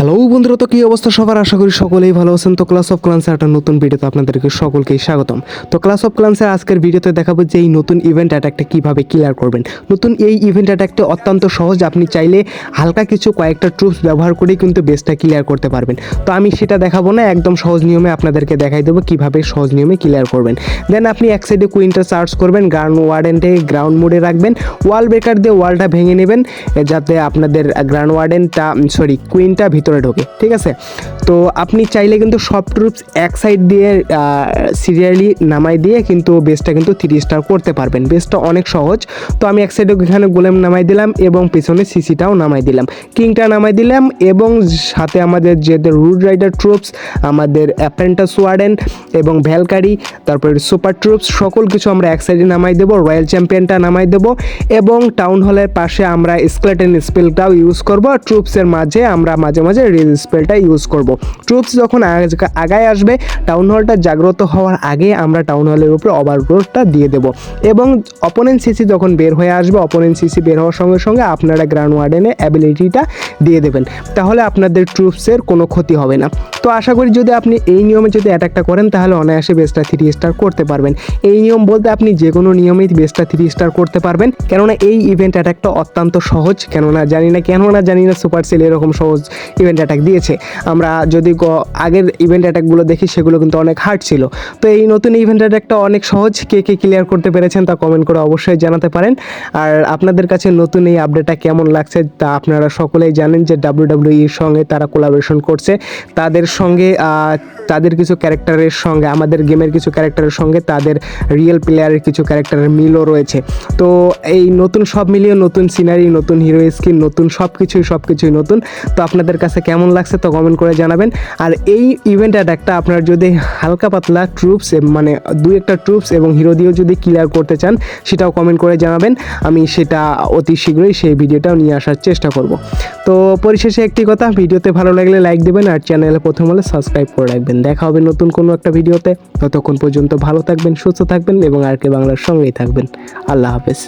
Hello বন্ধুরা, তো কী অবস্থা সবার? আশা করি সকলেই ভালো আছেন। তো ক্লাস অফ ক্লান্সের একটা নতুন ভিডিওতে আপনাদেরকে সকলকেই স্বাগতম। তো ক্লাস অফ ক্লান্সের আজকের ভিডিওতে দেখাবো যে এই নতুন ইভেন্ট অ্যাটাকটা কীভাবে ক্লিয়ার করবেন। নতুন এই ইভেন্ট অ্যাটাকটা অত্যন্ত সহজ, আপনি চাইলে হালকা কিছু কয়েকটা ট্রুপস ব্যবহার করেই কিন্তু বেসটা ক্লিয়ার করতে পারবেন। তো আমি সেটা দেখাবো না, একদম সহজ নিয়মে আপনাদেরকে দেখাই দেবো কীভাবে সহজ নিয়মে ক্লিয়ার করবেন। দেন আপনি এক সাইডে কুইনটা সার্চ করবেন গ্রাউন্ড ওয়ার্ডেনটে গ্রাউন্ড মোডে রাখবেন ওয়াল ব্রেকার দিয়ে ওয়ালটা ভেঙে নেবেন যাতে আপনাদের গ্রাউন্ড ওয়ার্ডেনটা সরি কুইনটা ভিতরে ঢোকে ঠিক আছে? তো আপনি চাইলে কিন্তু সব ট্রুপস এক সাইড দিয়ে সিরিয়ালি নামাই দিয়ে কিন্তু বেসটা কিন্তু থ্রি স্টার করতে পারবেন। বেসটা অনেক সহজ। তো আমি এক সাইডে এখানে গোলেম নামাই দিলাম এবং পিছনে সিসিটাও নামাই দিলাম। কিংটা নামাই দিলাম এবং সাথে আমাদের যে রুড রাইডার ট্রুপস আমাদের অ্যাপ্রেন্টাস ওয়ার্ডেন এবং ভ্যালকারি তারপরে সুপার ট্রুপস সকল কিছু আমরা এক সাইডে নামাই দেবো রয়্যাল চ্যাম্পিয়নটা নামাই দেবো এবং টাউন হলের পাশে আমরা স্কেলেটন স্পেলটাও ইউজ করব। ট্রুপসের মাঝে আমরা মাঝে মাঝে রেজ স্পেলটা ইউজ করব। ট্রুপস যখন আগ- আগায় আসবে টাউন হলটা জাগ্রত হওয়ার আগে আমরা টাউন হলের উপরে ওভারগ্রোথটা দিয়ে দেব। এবং অপোনেন্ট সিসি যখন বের হয়ে আসবে অপোনেন্ট সিসি বের হওয়ার সঙ্গে সঙ্গে আপনারা গ্রাউন্ড ওয়ার্ডেনে অ্যাবিলিটিটা দিয়ে দেবেন। তাহলে আপনাদের ট্রুপসের কোনো ক্ষতি হবে না। তো আশা করি যদি আপনি এই নিয়মে যদি অ্যাটাকটা করেন, তাহলে অনায়াসে বেসটা থ্রি স্টার করতে পারবেন। এই নিয়ম বলতে আপনি যে কোনো নিয়মেই বেসটা থ্রি স্টার করতে পারবেন। কেননা এই ইভেন্ট অ্যাটাকটা অত্যন্ত সহজ। কেননা জানি না, কেননা জানি না সুপার সেল এরকম সহজ ইভেন্ট অ্যাটাক দিয়েছে। আমরা যদি আগের ইভেন্ট অ্যাটাকগুলো দেখি, সেগুলো কিন্তু অনেক হার্ড ছিল। তো এই নতুন ইভেন্ট অ্যাটাকটা অনেক সহজ। কে কে ক্লিয়ার করতে পেরেছেন তা কমেন্ট করে অবশ্যই জানাতে পারেন। আর আপনাদের কাছে নতুন এই আপডেটটা কেমন লাগছে তা আপনারা সকলেই জানেন যে ডাব্লিউ ডাব্লিউইর সঙ্গে তারা কোলাবোরেশন করছে। তাদের সঙ্গে তাদের কিছু ক্যারেক্টারের সঙ্গে, আমাদের গেমের কিছু ক্যারেক্টারের সঙ্গে তাদের রিয়েল প্লেয়ারের কিছু ক্যারেক্টারের মিলও রয়েছে। তো এই নতুন সব মিলিয়ে নতুন সিনারি নতুন হিরো স্কিন নতুন সব কিছুই সব কিছুই নতুন। তো আপনাদের কাছে কেমন লাগছে তো কমেন্ট করে জানাবেন। আর এই ইভেন্ট অ্যাটাকটা আপনার যদি হালকা পাতলা ট্রুপস মানে দুই একটা ট্রুপস এবং হিরো দিয়েও যদি ক্লিয়ার করতে চান, সেটাও কমেন্ট করে জানাবেন। আমি সেটা অতি শীঘ্রই সেই ভিডিওটাও নিয়ে আসার চেষ্টা করব। তো পরিশেষে একটি কথা ভিডিওতে ভালো লাগলে লাইক দেবেন আর চ্যানেলে প্রথম হলে সাবস্ক্রাইব করে রাখবেন। দেখা হবে নতুন কোনো একটা ভিডিওতে ততক্ষণ পর্যন্ত ভালো থাকবেন, সুস্থ থাকবেন এবং আর কে বাংলার সঙ্গেই থাকবেন। আল্লাহ হাফেজ।